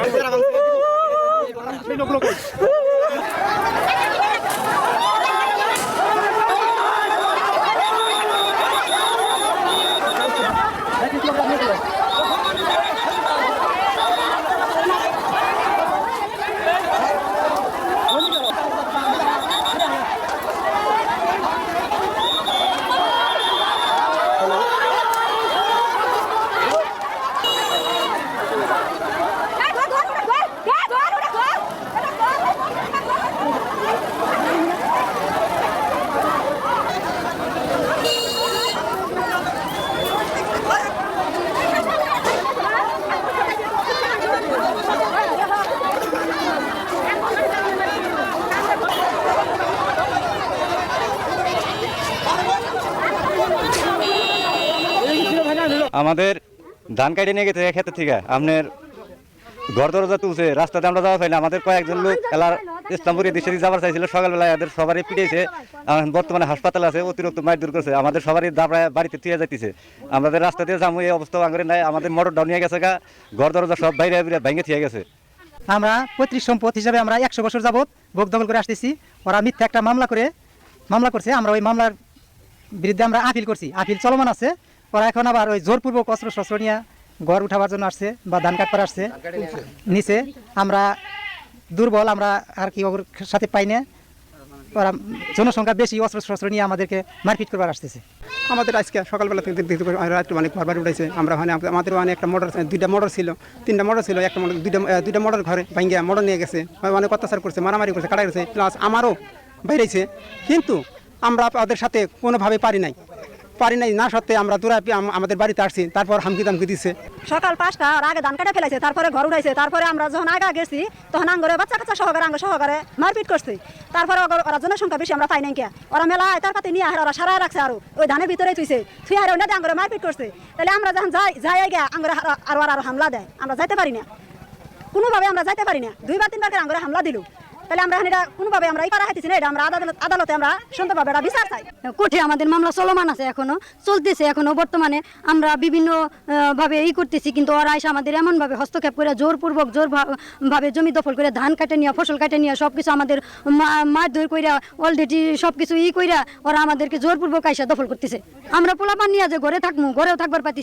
¡Ay, আমাদের ধান কাটে নিয়ে গেছে ক্ষেত্র থেকে। আপনার ঘর দরজা তুলছে, রাস্তাতে আমরা যাওয়া পাই না। আমাদের কয়েকজন লোক এলার ইসলামপুরের দেশে যাবার চাইছিল। সকালবেলা এদের সবারই পিটিয়েছে বর্তমানে হাসপাতাল আছে, অতিরিক্ত মাইর দূর করছে। আমাদের সবারই দাবড়ায় বাড়িতে থুয়ে যাইতেছে। আমাদের রাস্তা দিয়ে যাব, এই অবস্থা আঙরে নাই। আমাদের মোটর ডাউন নিয়ে গেছে গা। ঘর দরজা সব বাইরে বাইরে ভেঙে থিয়ে গেছে। আমরা পৈতৃক সম্পদ হিসাবে আমরা একশো বছর যাবৎ ভোগ দখল করে আসতেছি। ওরা মিথ্যা একটা মামলা করে মামলা করছে। আমরা ওই মামলার বিরুদ্ধে আমরা আপিল করছি। আপিল চলমান আছে। ওরা এখন আবার ওই জোরপূর্বক অস্ত্র শস্ত্র নিয়ে ঘর উঠাবার জন্য আসছে বা ধান কাটবার আসছে। নিচে আমরা দুর্বল, আমরা আর কি ওর সাথে পাই না। ওরা জনসংখ্যা বেশি, অস্ত্র শস্ত্র নিয়ে আমাদেরকে মারপিট করবার আসতেছে। আমাদের আজকে সকালবেলা থেকে দেখতে পাই রাত্রে অনেক ঘর বাড়ি উঠেছে। আমরা ওখানে, আমাদের অনেক একটা মোটর দুইটা মোটর ছিল, তিনটা মোটর ছিল, একটা মোটর, দুইটা দুইটা মোটর ঘরে ভাঙ্গিয়া মোটর নিয়ে গেছে। অনেক অত্যাচার করছে, মারামারি করছে কাটা গেছে প্লাস আমারও বাইরেছে। কিন্তু আমরা ওদের সাথে কোনোভাবে পারি নাই। পারি নাই, না সত্ত্বে আমরা দূরা আমাদের বাড়িতে আসছি, তারপর হামকি দামকি দিচ্ছে সকাল পাঁচটা, আর আগে ধান কাটা ফেলেছে তারপরে ঘর উঠাইছে, তারপরে আমরা যখন আগে গেছি, তখন আঙ্গরে বাচ্চা কাচ্চা সহকারে, আঙ্গ সহকারে মারপিট করছে। তারপরে ওরা জনসংখ্যা বেশি, আমরা পাই নাই কে ওরা মেলা তার পাতে নিয়ে আহে, ওরা সারায় রাখছে আরও, ওই ধানের ভিতরে তুইছে তুই আর ওনাদের আঙ্গরে মারপিট করছে। তাহলে আমরা যখন যাই যাই আগে আঙ্গরে আর আর হামলা দেয়। আমরা যাইতে পারি না। কোনোভাবে আমরা যাইতে পারি না। দুইবার তিনবার করে আঙ্গরে হামলা দিল। তাহলে আমরা এখন এটা কোনোভাবে আমরা এই পারা হাইতেছি না, এটা আমরা আদালত আদালতে আমরা সুন্দরভাবে এটা বিচার চাই। কোর্টে আমাদের মামলা চলমান আছে এখনও, চলতেছে এখনও বর্তমানে। আমরা বিভিন্ন ভাবে ই করতেছি, কিন্তু ওরা এসে আমাদের এমন ভাবে হস্তক্ষেপ করে জোরপূর্বক জোর ভাবে জমি দখল করে ধান কাটে নিয়ে, ফসল কাটে নিয়ে সবকিছু আমাদের মা- মারধর কইরা অলরেডি সবকিছু ই কইরা ওরা আমাদেরকে জোরপূর্বক আইসা দখল করতেছে। আমরা পোলাপান নিয়ে যে ঘরে থাকব ঘরেও থাকবার পাইতেছি